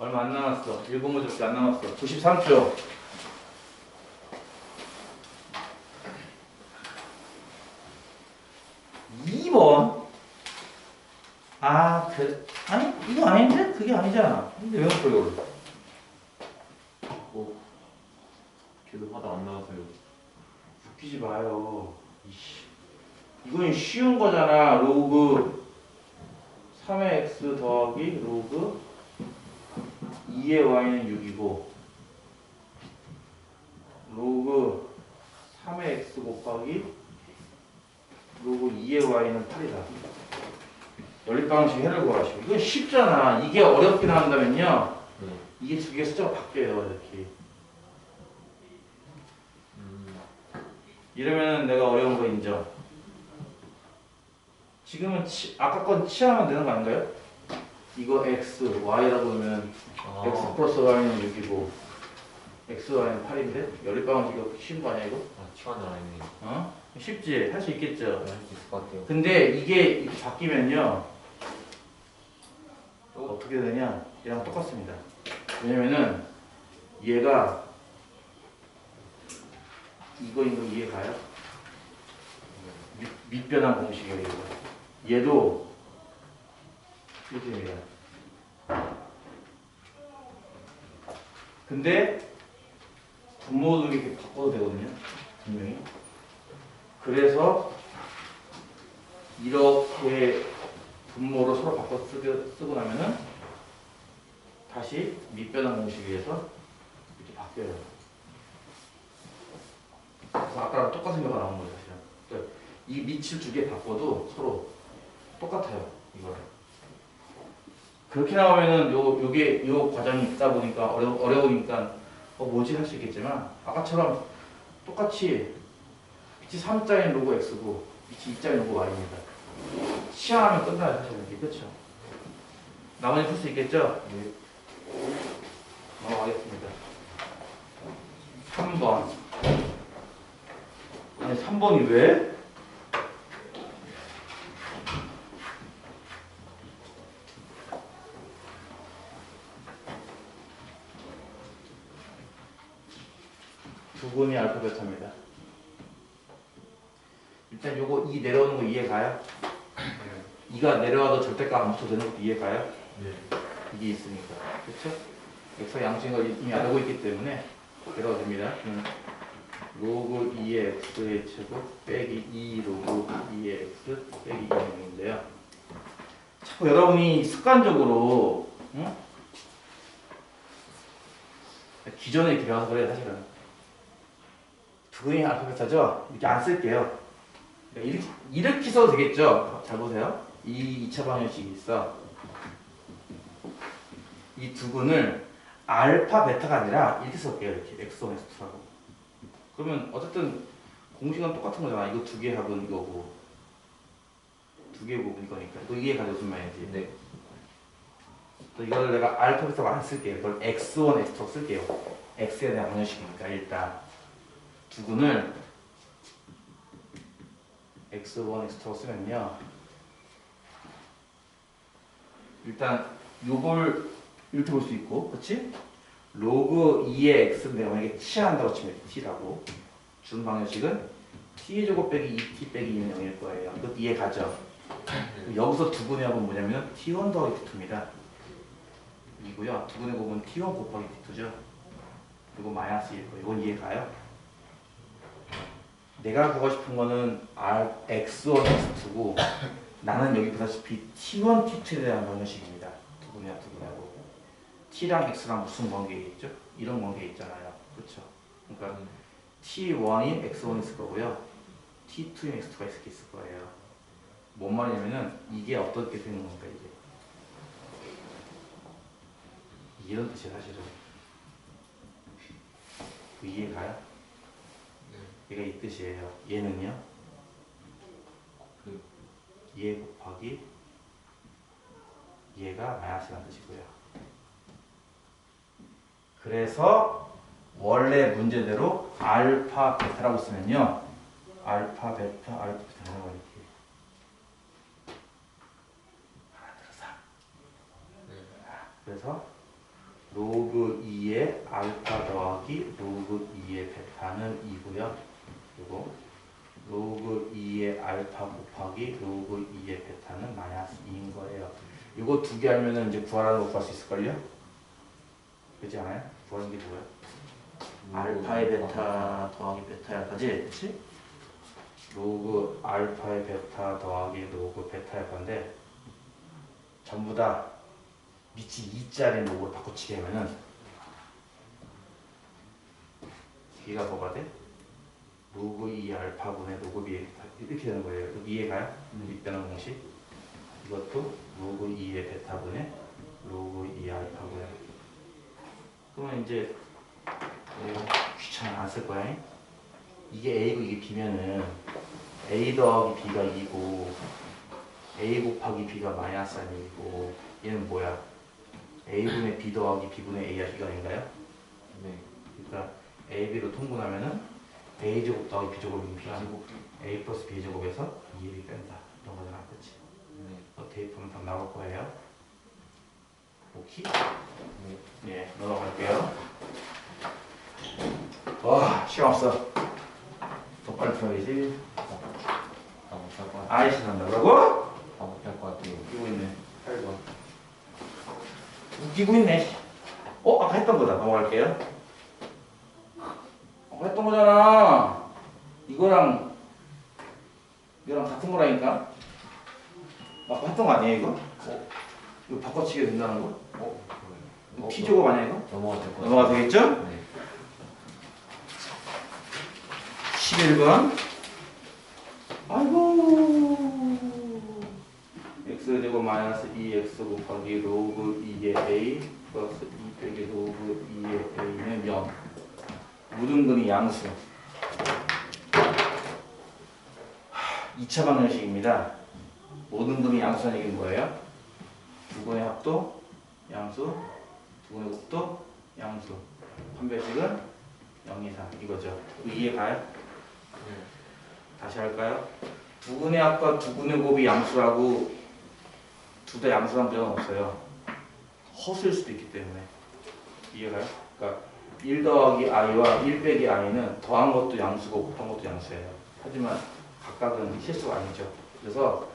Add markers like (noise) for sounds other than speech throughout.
얼마 안 남았어. 1분무밖에 안 남았어. 93초. 2번. 아, 그, 아니, 이거 아닌데? 그게 아니잖아. 근데 왜 먹고 이거를? 뭐 계속 하다 안 나와서요. 웃기지 마요. 이씨. 이건 쉬운 거잖아. 로그 3의 x 더하기 로그 2의 y는 6이고 로그 3의 x 곱하기 로그 2의 y는 8이다. 연립방식 해를 구하시고 이건 쉽잖아. 이게 어렵게 나온다면요. 네. 이게 두 개 숫자가 바뀌어요. 이렇게. 음. 이러면 내가 어려운 거 인정. 지금은 치, 아까 건 치하면 되는 거 아닌가요? 이거 x, y라고 하면 아. x 플러스 y는 6이고 x, y는 8인데 연립방식 이거 쉬운 거 아니야 이거? 아, 치환을 안 했네. 어? 쉽지? 할 수 있겠죠? 할 수 있을 것 같아요. 근데 이게 이렇게 바뀌면요 또 어떻게 되냐? 얘랑 똑같습니다. 왜냐면은 얘가 이거인 거 이해가요? 밑, 밑변환 공식이에요. 이거. 얘도 이렇게 됩니다. 근데 분모도 이렇게 바꿔도 되거든요. 분명히. 그래서 이렇게 분모로 서로 바꿔 쓰고, 쓰고 나면은 다시 밑변환 공식에 의해서 이렇게 바뀌어요. 그래서 아까랑 똑같은 결과가 나온 거예요, 사실은. 그러니까 이 밑을 두 개 바꿔도 서로 똑같아요, 이거를. 그렇게 나오면은 요, 요게, 요 과정이 있다 보니까 어려, 어려우니까 어, 뭐지 할 수 있겠지만 아까처럼 똑같이 밑이 3자인 로고 x고 밑이 2자인 로고 y입니다. 시험하면 끝나요, 사실은 이게. 그쵸? 나머지 풀 수 있겠죠? 네. 넘어가겠습니다. 3번. 아니, 3번이 왜? 두 분이 알파 베타입니다. 이 내려오는 거 이해 가요? 이가 내려와도 절대값 안 붙어도 되는 것도 이해 가요? 네. 이게 있으니까 그렇죠? 엑스 양수인 걸 이미 알고 있기 때문에 내려가 됩니다. 음. 로그 2의 x의 제곱 빼기 2 로그 2의 x 빼기 2인데요. 자꾸 여러분이 습관적으로 응? 기존에 이렇게 배워서 그래요 사실은 두 분이 알파벳 하죠? 이렇게 안 쓸게요. 이렇게, 이렇게 써도 되겠죠? 잘 보세요. 이 2차 방정식이 있어. 이두 군을 알파 베타가 아니라 이렇게 쓸게요. 이렇게 x1 x2라고 그러면 어쨌든 공식은 똑같은 거잖아. 이거 두 개 합은 이거고. 두 개 부분 이거니까. 이거 이해 가져 무슨 말인지 네. 또 이거를 내가 알파 베타가 안 쓸게요. 이걸 x1 x2 쓸게요. X에 대한 방정식이니까 일단. 두 군을 x1 x2 쓰면요 일단 요걸 이렇게 볼 수 있고, 그렇지? 로그 2의 x는 내가 만약에 치한다고 치면 t라고 준 방정식은 t의 제곱 빼기 2t 빼기 2는 0일 거예요. 이거 이해 가죠? 여기서 두 분의 합은 뭐냐면 t1 더하기 t2입니다. 이고요. 두 분의 곱은 t1 곱하기 t2죠. 그리고 마이너스 1일 거예요. 이건 이해 가요? 내가 보고 싶은 거는 r x1 x2고 나는 여기 보다시피 t1 t2에 대한 방정식입니다. 두 분의 합, 두 분의 합. t랑 x랑 무슨 관계겠죠? 이런 관계 있잖아요. 그렇죠? 그러니까 t1인 x1이 있을 거고요. t2인 x2가 있을, 있을 거예요. 뭔 말이냐면은 이게 어떻게 되는 겁니까 이게? 이런 뜻이에요 사실은. 그 이해 가요? 얘가 이 뜻이에요. 얘는요? 그- 얘 곱하기 얘가 마이너스라는 뜻이고요. 그래서 원래 문제대로 알파 베타라고 쓰면요. 알파 베타 알파 베타라고 이렇게 하나 들어서 네. 그래서 로그 2의 알파 더하기 로그 2의 베타는 2고요. 그리고 로그 2의 알파 곱하기 로그 2의 베타는 마이너스 2인 거예요. 이거 두 개 알면은 이제 구하라는 거 구할 수 있을걸요? 그렇지 않아요? 구하는 게 뭐야? 알파의 베타 더하기 알파지? 그치? 로그 알파의 베타 더하기 로그 베타의 알파인데 전부 다 밑이 2짜리 로그로 바꿔치기 하면은 얘가 뭐가 돼? 로그 2 알파 분의 로그 B 이렇게 되는 거예요. 여기 이해가요? 이때는 공식 이것도 로그 2의 베타 분의 로그 2 알파 분의 그러면 이제 귀찮아 안쓸 거야. 잉? 이게 A고 이게 B면은 A 더하기 B가 2고 A 곱하기 B가 마이너스 아니고 얘는 뭐야? A분의 B 더하기 B분의 A가 B가 아닌가요? 네. 그러니까 A, B로 통분하면은 A 제곱 더하기 B 제곱이니까 제곱. A 플러스 B 제곱에서 2이 뺀다. 이런 거잖아, 그렇지? 네. 어, 대입하면 답 나올 거예요. 오케이? 네. 예, 넘어갈게요. 와, 시간 없어. 더 빨리 풀어야지. 아. 아이씨 난다고? 아 못할 것 같아요. 웃기고 있네. 8번. 웃기고 있네. 어, 아까 했던 거다. 넘어갈게요. 했던 거잖아. 이거랑 이거랑 같은 거라니까. 아까 했던 거 아니에요, 이거? 어? 이거 바꿔치기 된다는 거? 어? 어, P 제곱 아니야, 이거? 넘어가도 될것. 넘어가 되겠죠? 네. 11번. 아이고. x 제곱 마이너스 2x 곱하기 로그 2의 a 플러스 2 빼기 로그 2의 a는 0. 무등근이 양수. 2차 방정식입니다. 모든 근이 양수라는 얘기는 뭐예요? 두 분의 합도 양수, 두 분의 곱도 양수. 판별식은 0 이상 이거죠. 이거 이해가요? 네. 다시 할까요? 두 분의 합과 두 분의 곱이 양수라고 둘 다 양수란 적은 없어요. 허수일 수도 있기 때문에 이해 가요? 그러니까 1 더하기 i와 1 빼기 i는 더한 것도 양수고 곱한 것도 양수예요. 하지만 각각은 실수가 아니죠. 그래서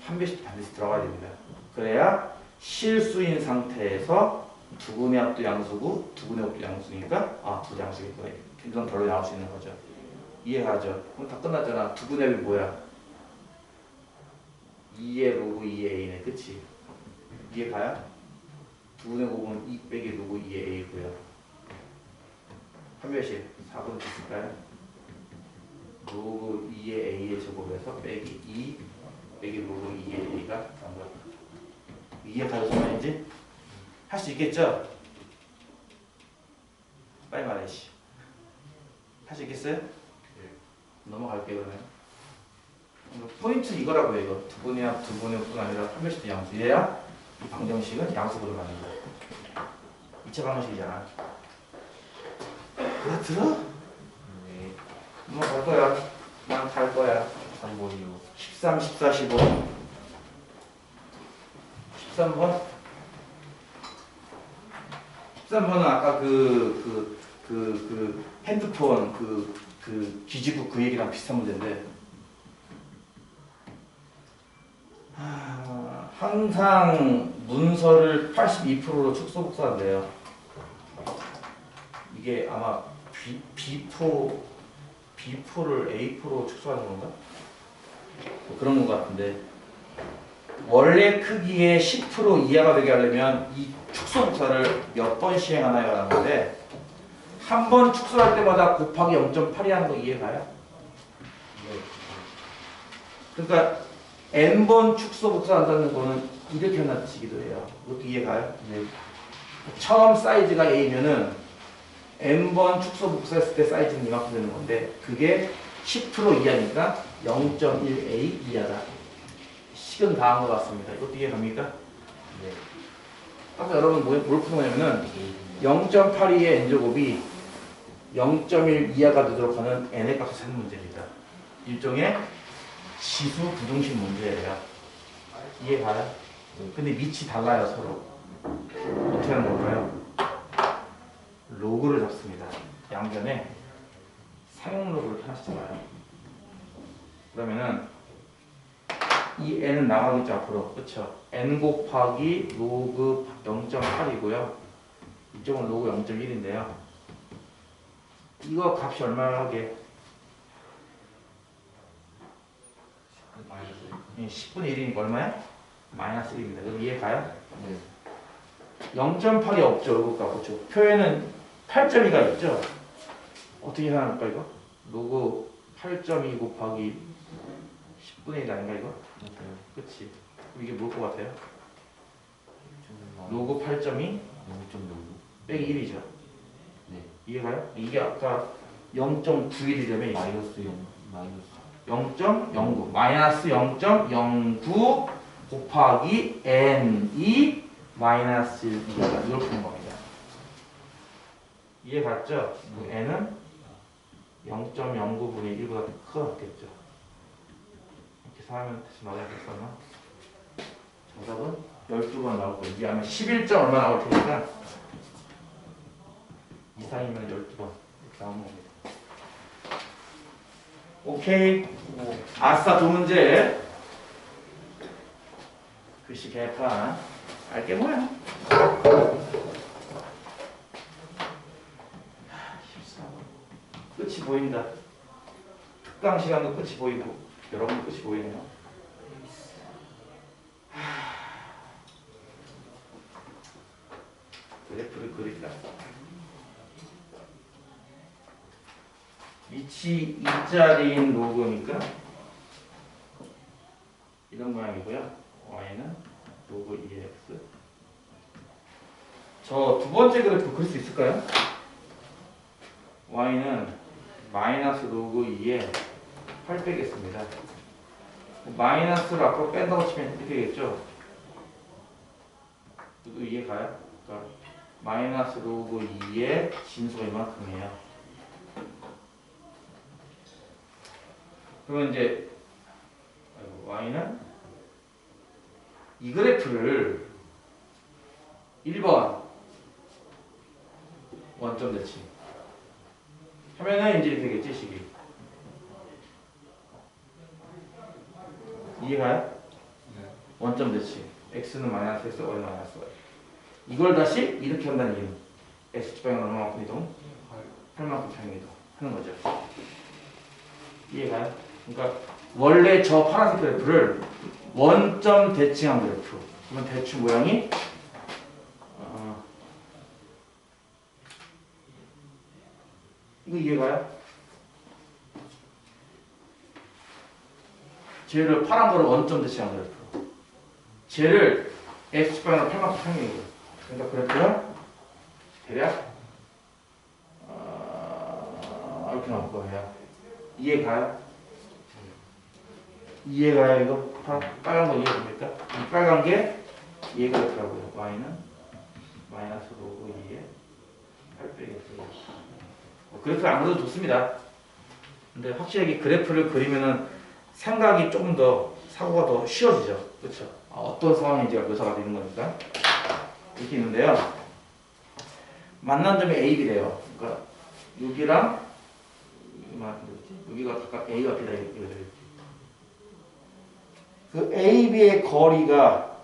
한 배씩 반드시 들어가야 됩니다. 그래야 실수인 상태에서 두 분의 합도 양수고 두 분의 곱도 양수니까 아 두 양수겠구나. 이건 별로 나올 수 있는 거죠. 이해하죠? 그럼 다 끝났잖아. 두 분의 합이 뭐야? 2의 로그 2의 a네. 그치? 이해가요? 두 분의 곱은 2 빼기 로그 2의 a고요. 한 별씩 4분 있을까요? 로그 2의 a의 제곱에서 빼기 2 빼기 로그 2의 a가 나온 거야. 이해가요? 소만인지? 할 수 있겠죠? 빨리 말해, 씨. 할 수 있겠어요? 넘어갈게요 그러면 포인트 이거라고요 이거 두 합, 두 분의 합뿐 아니라 한 별씩 양수 이래야 이 방정식은 양수로 가는 거야 2차 방정식이잖아 알아들어? 네. 넘어갈 거야 난 갈 거야 3번이요. 13, 14, 15 13번 13번은 아까 그 그 그 그 핸드폰 그 그 기지국 그 얘기랑 비슷한 문제인데 아, 항상 문서를 82%로 축소 복사한대요. 이게 아마 B, B4 B4를 A4로 축소하는 건가? 뭐 그런 것 같은데 원래 크기의 10% 이하가 되게 하려면 이 축소 복사를 몇 번 시행하나요? 라는 건데 한 번 축소할 때마다 곱하기 0.8이 하는 거 이해가요? 네. 그러니까 n번 축소 복사한다는 거는 이렇게 한다치기도 해요. 이것도 이해가요? 네. 처음 사이즈가 A면은 n번 축소 복사했을 때 사이즈는 이만큼 되는 건데 그게 10% 이하니까 0.1A 이하다. 식은 다 한 것 같습니다. 이것도 이해갑니까? 네. 아까 여러분 뭘, 뭘 네. 0.82의 n제곱이 0.1 이하가 되도록 하는 n의 값을 찾는 문제입니다. 일종의 지수 부등식 문제예요. 이해 가요? 근데 밑이 달라요 서로. 어떻게 하는 걸까요? 양변에 상용로그를 하나씩 잡아요. 그러면은 이 n은 나가겠죠 앞으로 그렇죠? n 곱하기 로그 0.8이고요. 이쪽은 로그 0.1인데요. 이거 값이 얼마나 하게? 마이너스 이 10분의 1이니까 얼마야? 마이너스 1입니다. 그럼 이해 가요? 네 0.8이 없죠. 로그 값 그렇죠? 표에는 8.2가 있죠. 어떻게 생각할까 이거? 로그 8.2 곱하기 10분의 1 아닌가 이거? 맞아요 그치? 그럼 이게 뭘 것 같아요? 로그 8.2 0.6 빼기 1이죠. 네 이해가요? 이게 아까 0.91이라면 마이너스 0 마이너스 0.09 마이너스 0.09 곱하기 n2 마이너스 2가 이렇게 푸는 겁니다. 이해 갔죠? 그 n은 0.09분의 1보다 크겠죠. 이렇게 사하면 다시 나와야겠었나? 정답은 12번 나올 거예요. 이게 아마 11점 얼마 나올 테니까 이상이면 12번 이렇게 나오는 겁니다. 오케이. 아싸 두 문제. 글씨 개판. 알게 뭐야? 하, 14번. 끝이 보인다. 특강 시간도 끝이 보이고 여러분 끝이 보이네요. 하. 그래프를 그리다. 위치 2자리인 로그니까 이런 모양이고요. y는 로그 2x. 저 두 번째 그래프 그릴 수 있을까요? y는 마이너스 로그 2에 8 빼겠습니다. 마이너스를 앞으로 뺀다고 치면 이렇게 되겠죠? 이거 이해 가요? 그러니까 마이너스 로그 2의 진수가 이만큼이에요. 그러면 이제 y는 이 그래프를 1번 원점 대칭 하면은 이제 되겠지 식이 이해가요? 원점 대칭 x는 마이너스 x, y는 마이너스 y 이걸 다시 이렇게 한다는 이유는 x방향 얼마만큼 이동? 8만큼 평 이동 하는 거죠 이해가요? 그러니까 원래 저 파란색 그래프를 원점 대칭한 그래프. 그러면 대충 모양이 이거 이해가요? 쟤를 파란 거를 원점 대칭한 그래프. 쟤를 x 방향으로 8만큼 평행이고. 그러니까 그래프는 대략 어, 이렇게 나올 거예요. 이해가요? 이해가요 이거? 파- 빨간 거 이해됩니까? 이 빨간 게 이해가 되더라고요. y는 마이너스 로그 2에 8 빼기 x 뭐 그래프를 안 그려도 좋습니다. 근데 확실하게 그래프를 그리면은 생각이 조금 더 사고가 더 쉬워지죠. 그렇죠? 아, 어떤 상황인지가 묘사가 되는 거니까 이렇게 있는데요. 만난 점이 A, B래요. 그러니까 여기랑? 여기가 각각 A와 B다 이렇게 A, B의 거리가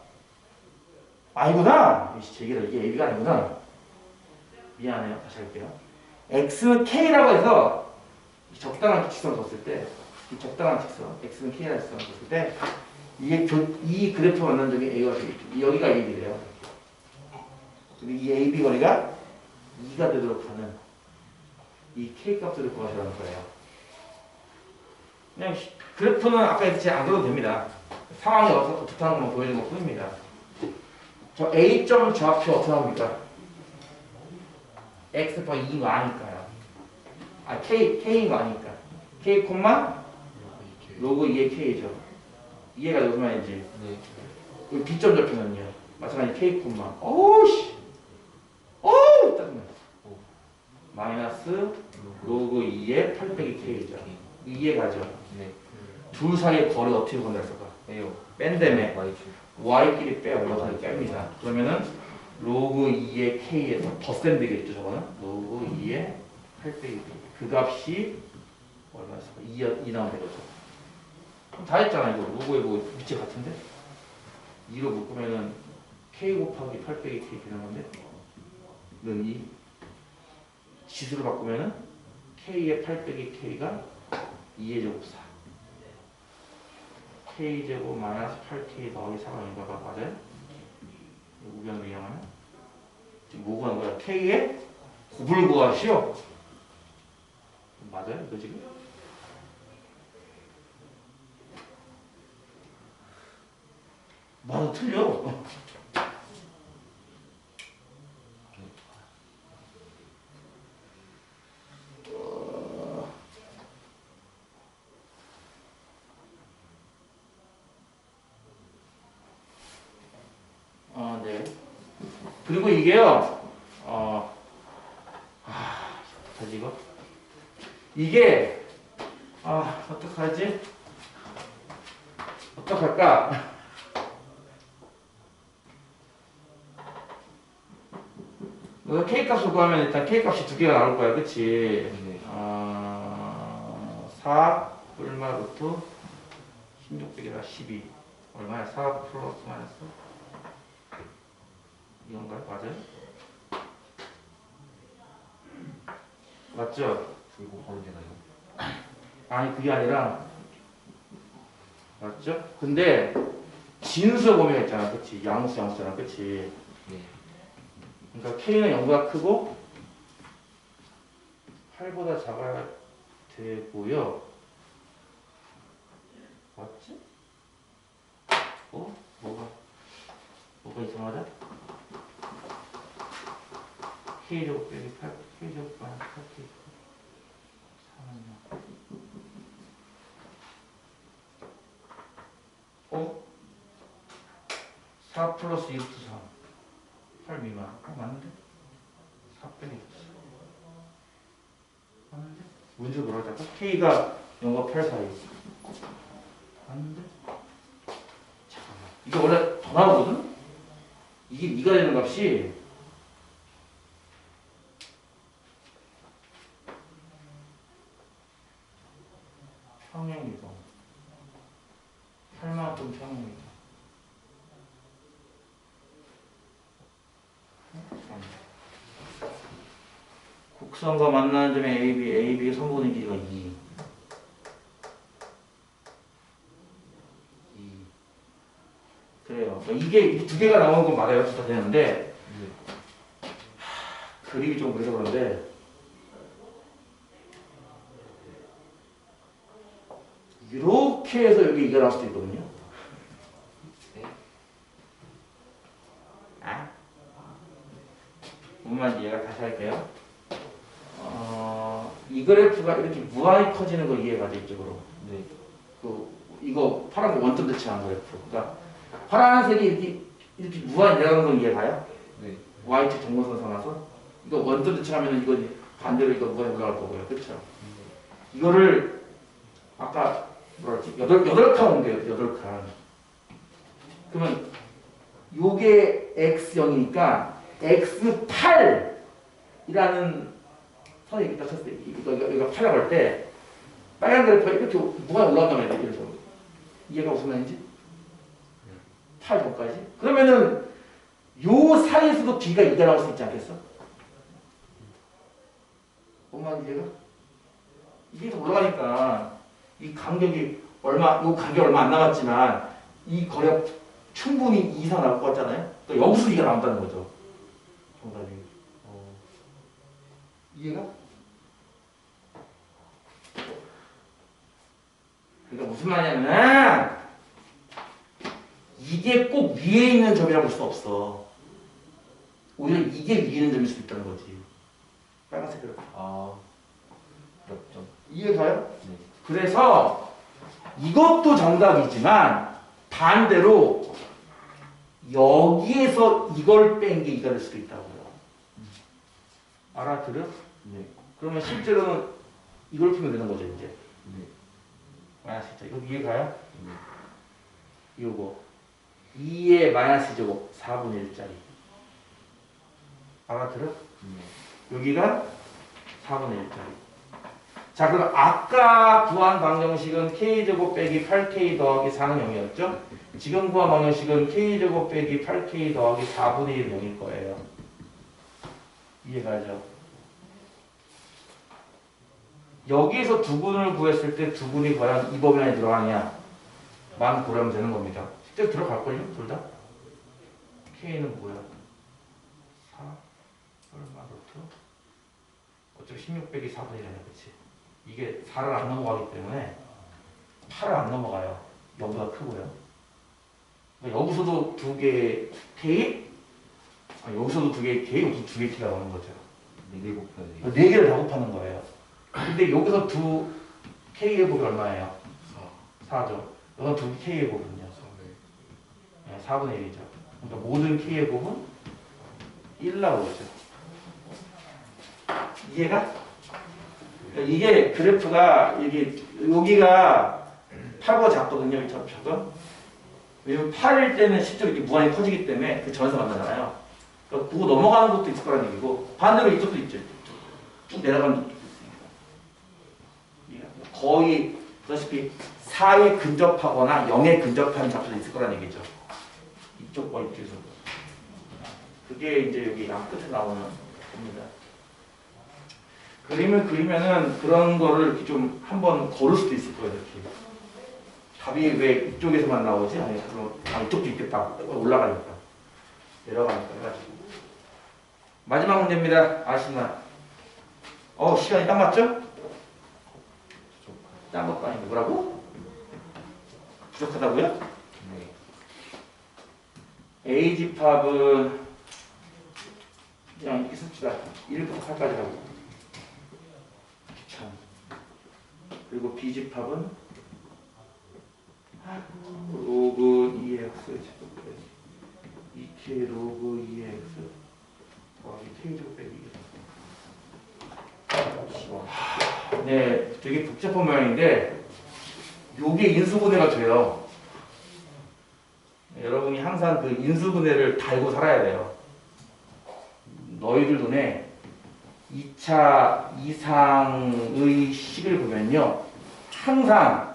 아니구나. 제기를 이게 A, B가 아니구나. 미안해요. 다시 할게요. X는 K라고 해서 이 적당한 직선을 뒀을 때, 이 적당한 직선, X는 K라는 직선을 뒀을 때, 이게 교, 이 그래프 만난 점이 B, 이 여기가 A, B래요. 그리고 이 A, B 거리가 2가 되도록 하는 이 K 값을 구하시라는 거예요. 그냥 시- 그래프는 아까 했듯이 안 그려도 됩니다. 상황이 하는 것만 보여주는 것 뿐입니다. 저 A점은 좌표 어떻게 나옵니까? X가 2인 거 아니까요. 아, K, K인 거 아니까. K 콤마 로그 2의 K죠. 이해가 무슨 말인지. 네 여기 B점 잡히면요. 마찬가지 K 콤마. 어우, 씨. 어우, 짜증나. 오. 마이너스 로그 2의 8 빼기 K죠. 이해가죠? 네 둘 사이의 거리 어떻게 건드렸을까? 뺀다음에 Y y끼리 빼요. 여기서 뺍니다. 그러면은 로그 2의 k에서 더센 되겠죠. 저거는 로그 2의 8 빼기. 그 값이 얼마였어? 2, 2 나오면 되겠죠. 그럼 다 했잖아, 이거. 로고에 뭐 위치 같은데? 2로 묶으면은 K 곱하기 8 빼기 K 되는 건데? 는 2. 지수로 바꾸면은 K의 8 빼기 K가 2의 제곱 4. K제곱 마이너스 8K 더하기 4가 인가가 맞아요? 우변으로 이용하면? 지금 뭐 구하는 거야? K의 곱을 구하시오? 맞아요? 이거 지금? 맞아 틀려 아, 네. 그리고 이게요, 어, 아, 어떡하지, 이거? 이게, 아, 어떡하지? 어떡할까? 이거 K 값을 구하면 일단 K 값이 두 개가 나올 거야, 그치? 네. 아, 4 얼마 루트 16 빼기라 12 얼마야? 4 플러스 마이너스 이건가요? 맞아요? 맞죠? 그리고 되나요? 아니 그게 아니라 맞죠? 근데 진수 범위가 있잖아 그치? 양수 양수잖아 그치? 네. 그러니까 K는 0보다 크고 8보다 작아야 되고요. 맞지? 어? 뭐가 뭐가 이상하다? K제곱 빼기 8, K제곱 마이너스 8K 4는요. 어? 4 플러스 2루트 3 8 미만. 어, 맞는데? 4 빼기 2 맞는데? 문제 뭐라고 K가 0과 8 사이. 맞는데? 잠깐만. 이게 원래 더 나오거든? 이게 2가 되는 값이 평행이동. 8만큼 평행이동. 곡선과 만나는 점의 AB, AB의 선분의 길이가 2. 2. 그래요. 그러니까 이게 이두 개가 나오는 건 맞아요. 다 되는데 네. 그림이 좀 그래서 그런데 이렇게 해서 여기 이가 나올 수도 있거든요. 네. 아? 뭔 말인지 얘가 다시 할게요. 어, 이 그래프가 이렇게 무한히 커지는 거 이해가 돼 이쪽으로. 네. 그 이거 파란 거 원점 대칭한 그래프. 그러니까 파란색이 이렇게 이렇게 무한히 내려가는 거 이해가요? 네. YT 정보선 삼아서 이거 원점 대칭하면 이거 반대로 이거 무한히 올라갈 거고요. 그렇죠? 이거를 아까 그랬지? 여덟 여덟 칸 온대요. 여덟 칸. 그러면 요게 x0이니까 x8이라는 선이 있다 쳤을 때 이거 이거, 이거 8이라고 할때 빨간 그래프가 이렇게 무한 올라간단 말이에요. 그래서 이해가 무슨 말인지? 8 전까지. 그러면은 요 사이에서도 b가 2가 나올 수 있지 않겠어? 뭔 말인지 얘가? 이게 더 올라가니까 이 간격이 얼마, 요 간격 얼마 안 남았지만 이 거리가 충분히 2 이상 나올 것 같잖아요? 그러니까 여기서 2가 나온다는 거죠. 정답이. 어, 이해가? 그러니까 무슨 말이냐면 이게 꼭 위에 있는 점이라고 볼 수 없어. 오히려 이게 위에 있는 점일 수도 있다는 거지. 빨간색으로. 아. 그렇죠. 이해가요? 네. 그래서 이것도 정답이지만 반대로 여기에서 이걸 뺀 게 이가 될 수도 있다고요. 알아들어? 네. 그러면 실제로는 이걸 풀면 되는 거죠 이제. 네. 마이너스 자 이거 이해가요? 네. 요거 2의 마이너스 제곱 4분의 1짜리. 알아들어? 네. 여기가 4분의 1짜리. 자, 그럼 아까 구한 방정식은 k제곱 빼기 8k 더하기 4는 0이었죠? 지금 구한 방정식은 k제곱 빼기 8k 더하기 4분의 1은 0일 거예요. 이해가죠? 여기에서 두 분을 구했을 때 두 분이 과연 이 범위 안에 들어가냐? 만 고려하면 되는 겁니다. 실제로 들어갈걸요? 둘 다? K는 뭐야? 4 얼마 루트? 어차피 16 빼기 4분의 1이잖아 그치? 이게 4를 안 넘어가기 때문에 8을 안 넘어가요. 여보다 크고요. 그러니까 여기서도 두 개의 K? 아, 여기서도 두 개의 K, 여기서 두 개의 K가 나오는 거죠. 네 개 곱해야 돼. 네 개를 다 곱하는 거예요. 근데 여기서 두 K의 곱이 얼마예요? 4 죠. 여기서 두 K의 곱은요? 네, 4분의 1이죠. 그러니까 모든 K의 곱은 1 나오죠. 이해가? 그러니까 이게 그래프가 이게 여기가 8보다 작거든요. 이 접촉은. 왜냐면 8일 때는 실제로 이렇게 무한히 커지기 때문에 그 점에서 만나잖아요. 그러니까 그거 넘어가는 것도 있을 거라는 얘기고 반대로 이쪽도 있죠. 쭉 내려가는 것도. 거의 보다시피 4에 근접하거나 0에 근접하는 잡초도 있을 거라는 얘기죠. 이쪽과 이쪽에서. 그게 이제 여기 양 끝에 나오는 겁니다. 그림을 그리면은 그런 거를 이렇게 좀 한번 걸을 수도 있을 거예요. 이렇게. 답이 왜 이쪽에서만 나오지? 아니, 그럼 아, 이쪽도 있겠다. 올라가니까. 내려가니까 해가지고. 마지막 문제입니다. 아시나? 어, 시간이 딱 맞죠? 아니고 뭐라고? 부족하다고요? 네. A 집합은 그냥 이렇게 씁시다. 1부터 8까지 하고. 귀찮아. 그리고 B 집합은 로그 2x 제곱까지 2k 로그 2x 더하기 k 제곱 빼기 2. 네, 되게 복잡한 모양인데 요게 인수분해가 돼요. 여러분이 항상 그 인수분해를 달고 살아야 돼요. 너희들 눈에 2차 이상의 식을 보면요. 항상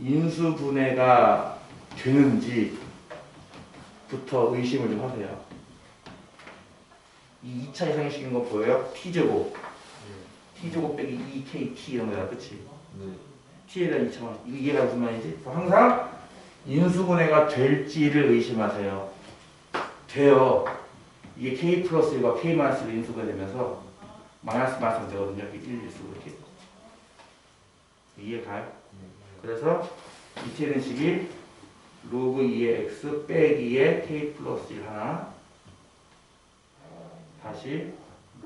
인수분해가 되는지부터 의심을 좀 하세요. 이 2차 이상의 식인 거 보여요? t제곱. T제곱 빼기 2kt 이런 거야. 그치? 네. t에 대한 2차원. 이게 무슨 말이지? 항상 인수분해가 될지를 의심하세요. 돼요. 이게 k 플러스 1과 k 마이너스 1 인수가 되면서 마이너스 마이너스 되거든요. 이렇게 1, 1 쓰고 이렇게. 이해 가요? 그래서 이체 된 식이 로그 2의 x 빼기의 k 플러스 1 하나 다시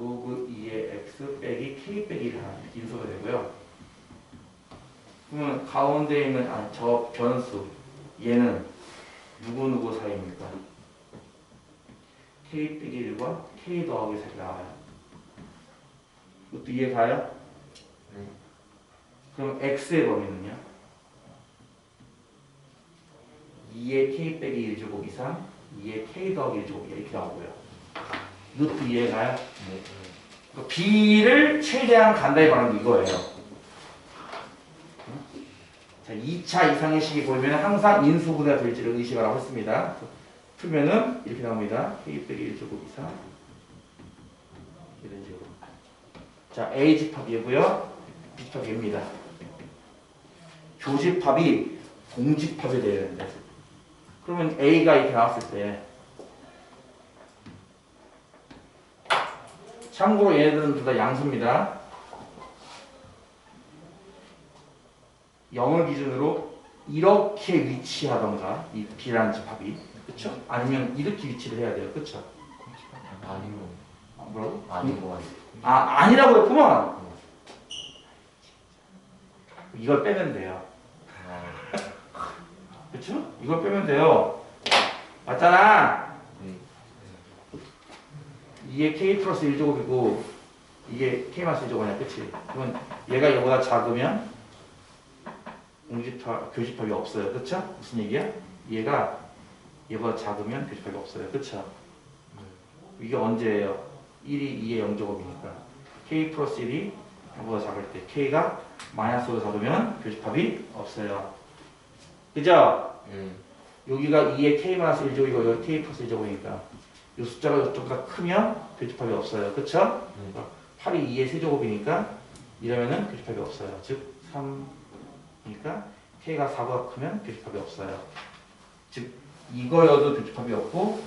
로그 2의 x 빼기 k 빼기 1 하나 이렇게 인수가 되고요. 그러면 가운데 있는 아, 저 변수 얘는 누구누구 사이입니까? k 빼기 1과 k 더하기 4이 나와요. 이것도 이해 가요? 네. 그럼 x의 범위는요? 2의 k 빼기 1제곱 이상 2의 k 더하기 1제곱 이렇게 나오고요. 이것도 이해 가요? 네. 그 b를 최대한 간단히 말하는 게 이거예요. 자, 2차 이상의 식이 보이면 항상 인수분해가 될지를 의심하라고 했습니다. 풀면은 이렇게 나옵니다. k 빼기 1제곱 이상 이런 식으로. 자, A 집합이고요. B 집합 얘입니다. 교집합이 공집합이 돼야 되는데 그러면 A가 이렇게 나왔을 때 참고로 얘네들은 둘 다 양수입니다. 0을 기준으로 이렇게 위치하던가 이 B라는 집합이 그쵸? 아니면 이렇게 위치를 해야 돼요. 그쵸? 아닌 거. 아, 뭐라고? 아닌 거 같아. 아 아니라고 했구만. 이걸 빼면 돼요. 아, (laughs) 그쵸? 이걸 빼면 돼요. 맞잖아. 네. 이게 k 플러스 1제곱이고 이게 k 마이너스 1제곱이냐 그치? 그러면 얘가 얘보다 작으면 공집합, 교집합이 없어요 그쵸? 무슨 얘기야? 얘가 얘보다 작으면 교집합이 없어요 그쵸? 이게 언제예요? 1이 2의 0제곱이니까 K 플러스 1이 0보다 작을 때 K가 마이너스보다 작으면 교집합이 없어요. 그죠? 네. 여기가 2의 K 마이너스 1제곱이고 여기 K 플러스 1제곱이니까 이 숫자가 이쪽보다 크면 교집합이 없어요. 그쵸? 네. 8이 2의 세제곱이니까 이러면은 교집합이 없어요. 즉 3이니까 K가 4보다 크면 교집합이 없어요. 즉 이거여도 교집합이 없고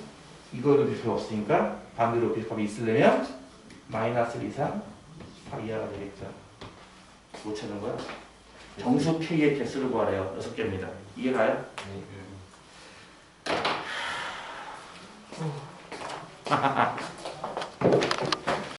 이거여도 교집합이 없으니까 반대로 교집합이 있으려면 마이너스 1 이상 8 이하가 되겠죠. 못 찾는 거야? 정수 K의 개수를 구하래요. 6개입니다. 이해가요? 네. 哈哈哈